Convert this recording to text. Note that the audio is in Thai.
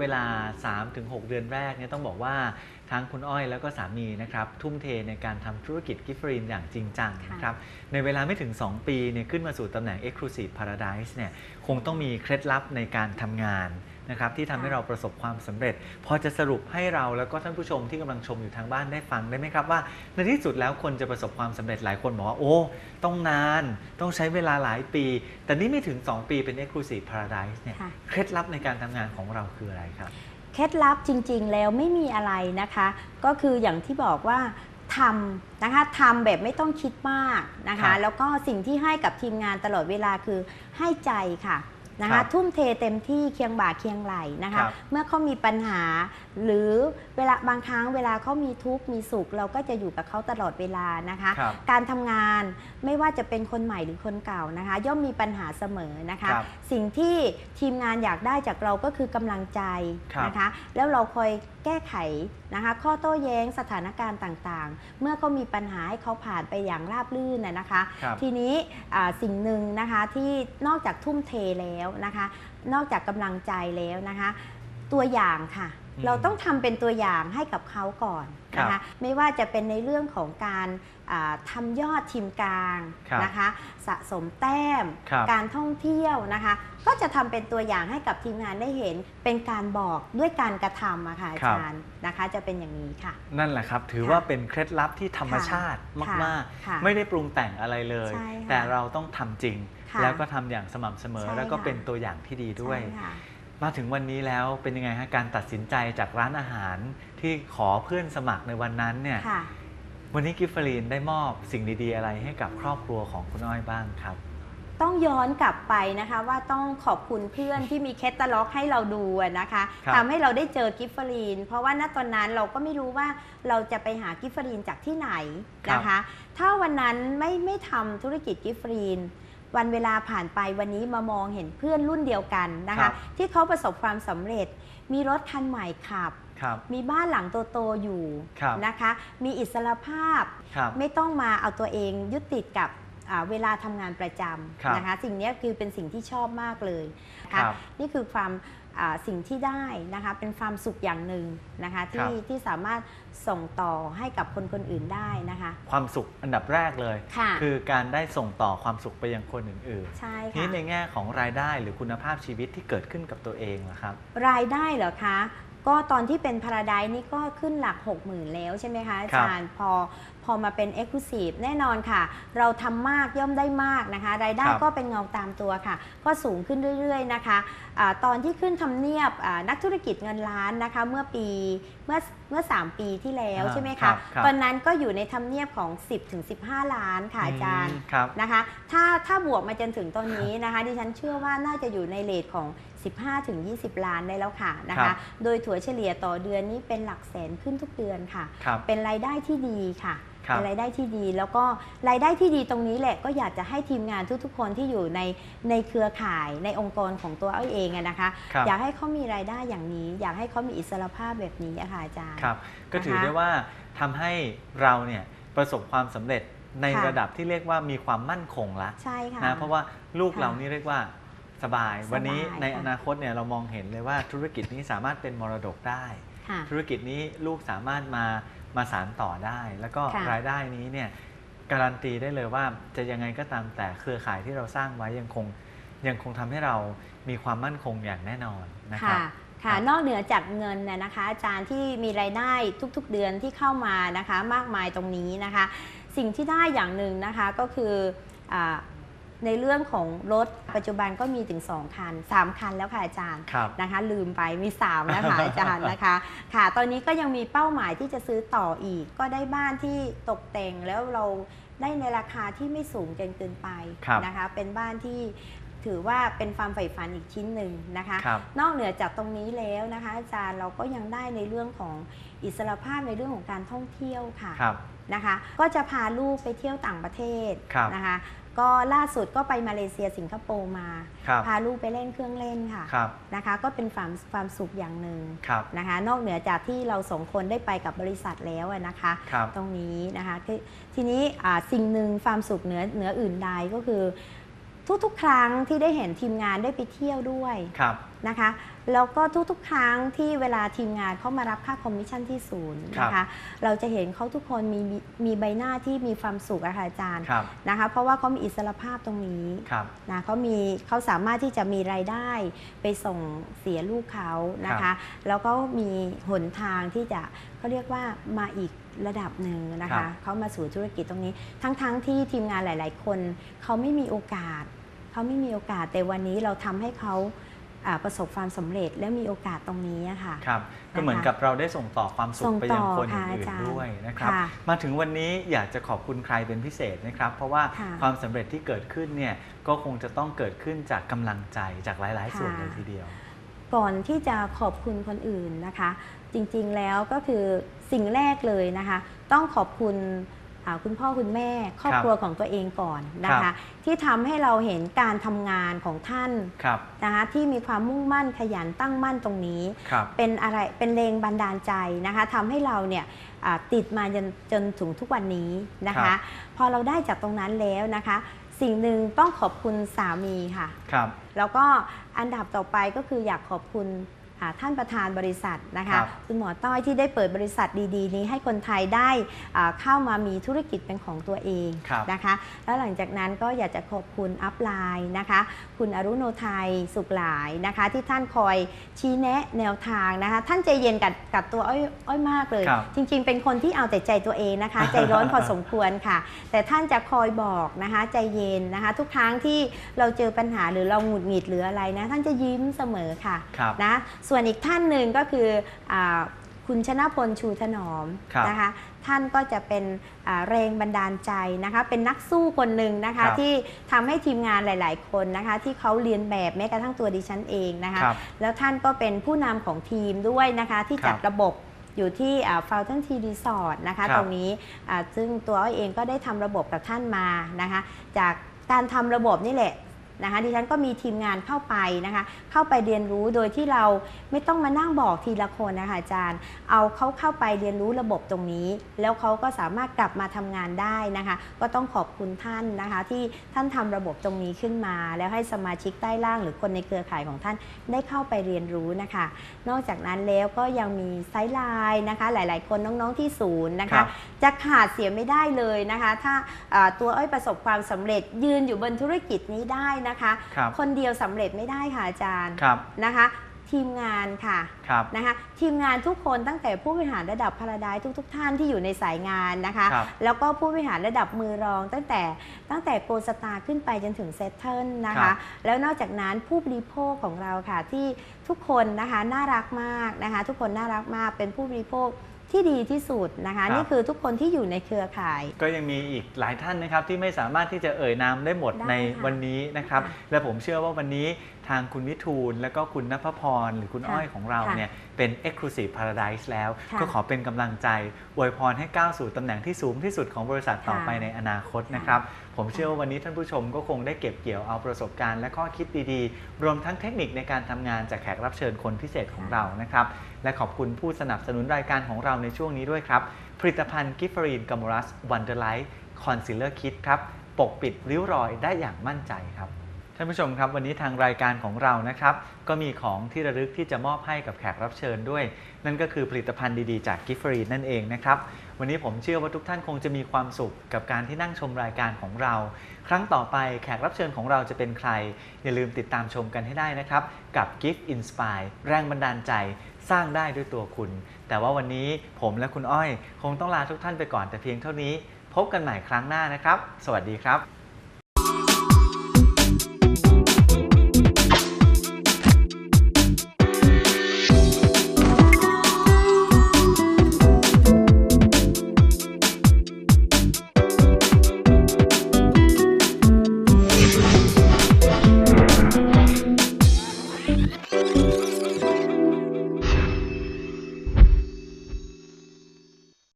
เวลา 3-6 เดือนแรกเนี่ยต้องบอกว่าทั้งคุณอ้อยแล้วก็สามีนะครับทุ่มเทในการทำธุรกิจกิฟฟรีนอย่างจริงจังนะครับในเวลาไม่ถึง 2 ปีเนี่ยขึ้นมาสู่ตำแหน่ง Exclusive Paradise เนี่ยคงต้องมีเคล็ดลับในการทำงาน นะครับที่ทำให้เราประสบความสำเร็จ พอจะสรุปให้เราแล้วก็ท่านผู้ชมที่กำลังชมอยู่ทางบ้านได้ฟังได้ไหมครับว่า ในที่สุดแล้วคนจะประสบความสำเร็จหลายคนบอกว่าโอ้ ต้องนาน ต้องใช้เวลาหลายปี แต่นี่ไม่ถึง 2 ปีเป็น Exclusive Paradise เนี่ยค่ะเคล็ดลับในการทำงานของเราคืออะไรครับ เคล็ดลับจริง ๆ แล้วไม่มีอะไรนะคะ ก็คืออย่างที่บอกว่าทำนะคะทำแบบไม่ต้องคิดมากนะครัคะบแล้วก็สิ่งที่ให้กับทีมงานตลอดเวลาคือให้ใจค่ะ นะครัคะบทุ่มเทเต็มที่เคียงบ่าเคียงไหลนะครัคะบเมื่อเขามีปัญหา หรือเวลาบางครั้งเวลาเขามีทุกข์มีสุข เราก็จะอยู่กับเขาตลอดเวลานะคะ ครับการทำงานไม่ว่าจะเป็นคนใหม่หรือคนเก่านะคะ ย่อมมีปัญหาเสมอนะคะ ครับสิ่งที่ทีมงานอยากได้จากเราก็คือกำลังใจครับนะคะ แล้วเราคอยแก้ไขนะคะ ข้อโต้แย้งสถานการณ์ต่างๆ เมื่อเขามีปัญหาให้เขาผ่านไปอย่างราบรื่นนะนะคะ ครับ ทีนี้อ่าสิ่งหนึ่งนะคะที่นอกจากทุ่มเทแล้วนะคะ นอกจากกำลังใจแล้วนะคะ ตัวอย่างค่ะ เราต้องทำเป็นตัวอย่างให้กับเขาก่อนนะครัคะบไม่ว่าจะเป็นในเรื่องของการอ่าทำยอดทีมกลางครับนะคะสะสมแต้มครับการท่องเที่ยวนะคะ ก็จะทำเป็นตัวอย่างให้กับทีมงานได้เห็น เป็นการบอกด้วยการกระทำอะค่ะอาครับจารย์นะคะจะเป็นอย่างนี้ค่ะ นั่นแหละครับ ถือค่ะว่าเป็นเคล็ดลับที่ธรรมชาติค่ะมากค่ะๆไม่ได้ปรุงแต่งอะไรเลยใช่ค่ะแต่เราต้องทำจริงค่ะแล้วก็ทำอย่างสม่ำเสมอใช่แล้วก็ค่ะเป็นตัวอย่างที่ดีด้วยใช่ค่ะ มาถึงวันนี้แล้วเป็นยังไงฮะการตัดสินใจจากร้านอาหารที่ขอเพื่อนสมัครในวันนั้นเนี่ยค่ะ วันนี้กิฟฟรีนได้มอบสิ่งดีๆอะไรให้กับครอบครัวของคุณอ้อยบ้างครับ ต้องย้อนกลับไปนะคะว่าต้องขอบคุณเพื่อนที่มีแคตตาล็อกให้เราดูอะนะคะครับ ทำให้เราได้เจอกิฟฟรีน เพราะว่าณตอนนั้นเราก็ไม่รู้ว่าเราจะไปหากิฟฟรีนจากที่ไหนนะคะ ถ้าวันนั้นไม่ไม่ทำธุรกิจกิฟฟรีน วันเวลาผ่านไปวันนี้มามองเห็นเพื่อนรุ่นเดียวกันนะครัคะ บ ที่เขาประสบความสำเร็จ มีรถคันใหม่ขับ ครับ มีบ้านหลังโตๆอยู่ครับ นะคะ มีอิสรภาพ ครับ ไม่ต้องมาเอาตัวเองยึดติดกับอ่าเวลาทำงานประจครับำนะคะ สิ่งนี้คือเป็นสิ่งที่ชอบมากเลยนะครัคะบนี่คือความอ่า สิ่งที่ได้นะคะเป็นความสุขอย่างหนึ่งนะคะครัที่บที่สามารถส่งต่อให้กับคนคนอื่นได้นะคะ ความสุขอันดับแรกเลยค่ะคือการได้ส่งต่อความสุขไปยังคนอื่นใช่ๆค่ะนี่ในแง่ของรายได้หรือคุณภาพชีวิตที่เกิดขึ้นกับตัวเองนะครับ รายได้เหรอคะก็ตอนที่เป็นพาราไดนี่ก็ขึ้นหลัก 6 0,000 แล้วใช่ไหมคะอาจารย์พอ พอมาเป็น e x c l u s i v e แน่นอนค่ะ เราทำมากย่อมได้มากนะคะ รายได้ครับก็เป็นเงาตามตัวค่ะ ก็สูงขึ้นเรื่อยๆนะคะอาตอนที่ขึ้นทำเนียบอ่านักธุรกิจเงินล้านนะคะ เมื่อปีเมื่อเมื่อ 3 ปีที่แล้วอ่าใช่ไหมครัคะบครับ ตอนนั้นก็อยู่ในทำเนียบของ 10ถึง15 ล้านค่ะอาจารย์ มครับ นะคะถ้าถ้าบวกมาจนถึงตอนนี้นะคะ ดิฉันเชื่อว่าน่าจะอยู่ในเลทของ 15 ถึง 20 ล้านได้แล้วค่ะนะครัคะ บ โดยถั่วเฉลี่ยต่อเดือนนี้เป็นหลักแสนขึ้นทุกเดือนค่ะ ครับ เป็นรายได้ที่ดีค่ะครับ เป็นรายได้ที่ดี แล้วก็รายได้ที่ดีตรงนี้แหละก็อยากจะให้ทีมงานทุกๆ คนที่อยู่ในในเครือข่ายในองค์กรของตัวอ้อยเองอะนะคะครับอยากให้เขามีรายได้อย่างนี้ อยากให้เขามีอิสรภาพแบบนี้อะค่ะอาจารย์ครับก็ถือนะคะได้ว่าทำให้เราเนี่ยประสบความสำเร็จในค่ะระดับที่เรียกว่ามีความมั่นคงละใช่ค่ะนะเพราะว่าลูกค่ะเรานี่เรียกว่าสบายสบายวันนี้ในค่ะอนาคตเนี่ยเรามองเห็นเลยว่าธุรกิจนี้สามารถเป็นมรดกได้ค่ะธุรกิจนี้ลูกสามารถมา มาสานต่อได้ แล้วก็ค่ะ รายได้นี้เนี่ยการันตีได้เลยว่าจะยังไงก็ตามแต่เครือข่ายที่เราสร้างไว้ยังคงยังคงทำให้เรามีความมั่นคงอย่างแน่นอนนะครับ ค่ะครัค่ะบนอกเหนือจากเงินนะนะคะ อาจารย์ที่มีรายได้ทุกๆเดือนที่เข้ามานะคะ มากมายตรงนี้นะคะ สิ่งที่ได้อย่างหนึ่งนะคะก็คืออา ในเรื่องของรถปัจจุบันก็มีถึง 2 คัน 3 คันแล้วค่ะอาจารย์ครับนะคะ ลืมไปมี 3 แล้วค่ะอาจารย์นะคะ ค่ะ ตอนนี้ก็ยังมีเป้าหมายที่จะซื้อต่ออีก ก็ได้บ้านที่ตกแต่งแล้วเราได้ในราคาที่ไม่สูงจนเกินไปครับนะคะ เป็นบ้านที่ถือว่าเป็นความใฝ่ฝันอีกชิ้นหนึ่งนะคะครับนอกเหนือจากตรงนี้แล้วนะคะ อาจารย์เราก็ยังได้ในเรื่องของอิสรภาพในเรื่องของการท่องเที่ยวค่ะครับนะคะ ก็จะพาลูกไปเที่ยวต่างประเทศครับนะคะ ก็ล่าสุดก็ไปมาเลเซียสิงคโปร์มา ครับพาลูกไปเล่นเครื่องเล่นค่ะครับ นะคะ ก็เป็นความความสุขอย่างหนึ่งครับ นะคะ นอกเหนือจากที่เราสองคนได้ไปกับบริษัทแล้วอะนะคะ ครับ ตรงนี้นะคะคือทีนี้อ่าสิ่งหนึ่งความสุขเหนือเหนืออื่นใดก็คือ ทุกๆ ครั้งที่ได้เห็นทีมงานได้ไปเที่ยวด้วย ครับ นะคะแล้วก็ทุกๆ ครั้งที่เวลาทีมงานเข้ามารับค่าคอมมิชชั่นที่ศูนย์นะครัคะบเราจะเห็นเขาทุกคนมีมีมีใบหน้าที่มีความสุขอะค่ะอาจารย์ครับนะคะเพราะว่าเขามีอิสรภาพตรงนี้ครับนะเขามีเขาสามารถที่จะมีรายได้ไปส่งเสียลูกเขานะครัคะบแล้วก็มีหนทางที่จะเขาเรียกว่ามาอีกระดับหนึ่งนะครัคะบเขามาสู่ธุรกิจตรงนี้ ทั้งๆที่ทีมงานหลาย ๆ คนเขาไม่มีโอกาสเขาไม่มีโอกาสแต่วันนี้เราทำให้เขาอ่า ประสบความสำเร็จและมีโอกาสตรงนี้อะค่ะครับก็เหมือนกับเราได้ส่งต่อความสุขส่งไปยังคนต่อค่ะอื่นอาจารย์ๆด้วยนะครับค่ะมาถึงวันนี้อยากจะขอบคุณใครเป็นพิเศษนะครับ เพราะว่าค่ะความสำเร็จที่เกิดขึ้นเนี่ยก็คงจะต้องเกิดขึ้นจากกำลังใจจากหลาย ๆ ส่วนค่ะเลยทีเดียว ก่อนที่จะขอบคุณคนอื่นนะคะ จริงๆแล้วก็คือสิ่งแรกเลยนะคะ ต้องขอบคุณอ่า คุณพ่อคุณแม่ครอบครับครัวของตัวเองก่อนนะครัคะบที่ทำให้เราเห็นการทำงานของท่านครับนะคะที่มีความมุ่งมั่นขยันตั้งมั่นตรงนี้ครับเป็นอะไรเป็นแรงบันดาลใจนะคะทำให้เราเนี่ยอ่าติดมาจนจนถึงทุกวันนี้นะครัคะบพอเราได้จากตรงนั้นแล้วนะคะ สิ่งหนึ่งต้องขอบคุณสามีค่ะครับแล้วก็อันดับต่อไปก็คืออยากขอบคุณอ่า ท่านประธานบริษัทนะครัคะบคุณหมอต้อยที่ได้เปิดบริษัทดี ๆ นี้ให้คนไทยได้อ่าเข้ามามีธุรกิจเป็นของตัวเองครับนะคะ แล้วหลังจากนั้นก็อยากจะขอบคุณอัพไลน์นะคะ คุณอรุโนไทยสุขหลายนะคะ ที่ท่านคอยชี้แนะแนวทางนะคะ ท่านใจเย็นกับกับตัวอ้อยอ้อยมากเลยครับจริง ๆ เป็นคนที่เอาแต่ใจตัวเองนะคะ ใจร้อนพอสมควรค่ะ แต่ท่านจะคอยบอกนะคะ ใจเย็นนะคะ ทุกครั้งที่เราเจอปัญหาหรือเราหงุดหงิดหรืออะไรนะ ท่านจะยิ้มเสมอค่ะครับนะส่วนอีกท่านหนึ่งก็คืออาคุณชนะพลชูถนอมครับนะคะท่านก็จะเป็นอ่าแรงบันดาลใจนะคะ เป็นนักสู้คนหนึ่งนะครัคะบที่ทำให้ทีมงานหลาย ๆ คนนะคะ ที่เขาเรียนแบบแม้กระทั่งตัวดิฉันเองนะคะครับแล้วท่านก็เป็นผู้นำของทีมด้วยนะคะ ที่จัดครับระบบอยู่ที่ฟาวเทนทีรีสอร์ทนะคะครับตรงนี้อ่าซึ่งตัวอ้อยเองก็ได้ทำระบบกับท่านมานะคะ จากการทำระบบนี่แหละ นะคะดิฉันก็มีทีมงานเข้าไปนะคะ เข้าไปเรียนรู้โดยที่เราไม่ต้องมานั่งบอกทีละคนนะคะอาจารย์ เอาเขาเข้าไปเรียนรู้ระบบตรงนี้ แล้วเขาก็สามารถกลับมาทำงานได้นะคะ ก็ต้องขอบคุณท่านนะคะ ที่ท่านทำระบบตรงนี้ขึ้นมา แล้วให้สมาชิกใต้ล่าง หรือคนในเครือข่ายของท่านได้เข้าไปเรียนรู้นะคะ นอกจากนั้นแล้วก็ยังมีไซด์ไลน์นะคะ หลาย ๆ คนน้องๆที่ศูนย์นะครัคะบจะขาดเสียไม่ได้เลยนะคะ ถ้าอ่าตัวอ้อยประสบความสำเร็จยืนอยู่บนธุรกิจนี้ได้นะคะครับคนเดียวสำเร็จไม่ได้ค่ะอาจารย์ครับนะคะทีมงานค่ะครับนะคะทีมงานทุกคนตั้งแต่ผู้บริหารระดับพาราไดทุกๆท่านที่อยู่ในสายงานนะคะครับแล้วก็ผู้บริหารระดับมือรอง ตั้งแต่ตั้งแต่โกสตาร์ขึ้นไปจนถึงเซตเทิลนะครัคะบแล้วนอกจากนั้นผู้บริโภคของเราค่ะที่ทุกคนนะคะน่ารักมากนะคะทุกคนน่ารักมากเป็นผู้บริโภค ที่ดีที่สุดนะคะครับนี่คือทุกคนที่อยู่ในเครือข่าย ก็ยังมีอีกหลายท่านนะครับที่ไม่สามารถที่จะเอ่ยนามได้หมดได้ในค่ะวันนี้นะครับค่ะและผมเชื่อว่าวันนี้ ทางคุณวิทูล และก็คุณนภพร หรือคุณค่ะอ้อยของเราค่ะเนี่ยเป็น Exclusive Paradise แล้วค่ะก็ขอเป็นกำลังใจอวยพรให้ก้าวสู่ตำแหน่งที่สูงที่สุดของบริษัทต่อค่ะไปในอนาคตนะครับ ผมเชื่อว่าวันนี้ท่านผู้ชมก็คงได้เก็บเกี่ยวเอาประสบการณ์และข้อคิดดีๆ รวมทั้งเทคนิคในการทำงานจากแขกรับเชิญคนพิเศษของเรานะครับและขอบคุณผู้สนับสนุนรายการของเราในช่วงนี้ด้วยครับผลิตภัณฑ์กิฟฟรีนกัมมูรัสวันเดอร์ไลท์คอนซีลเลอร์คิดครับปกปิดริ้วรอยได้อย่างมั่นใจครับ ท่านผู้ชมครับวันนี้ทางรายการของเรานะครับ ก็มีของที่ระลึกที่จะมอบให้กับแขกรับเชิญด้วย นั่นก็คือผลิตภัณฑ์ดีๆจากกิฟฟรีนั่นเองนะครับ วันนี้ผมเชื่อว่าทุกท่านคงจะมีความสุขกับการที่นั่งชมรายการของเรา ครั้งต่อไปแขกรับเชิญของเราจะเป็นใคร อย่าลืมติดตามชมกันให้ได้นะครับ กับ Gift Inspire แรงบันดาลใจสร้างได้ด้วยตัวคุณ แต่ว่าวันนี้ผมและคุณอ้อย คงต้องลาทุกท่านไปก่อนแต่เพียงเท่านี้ พบกันใหม่ครั้งหน้านะครับ สวัสดีครับ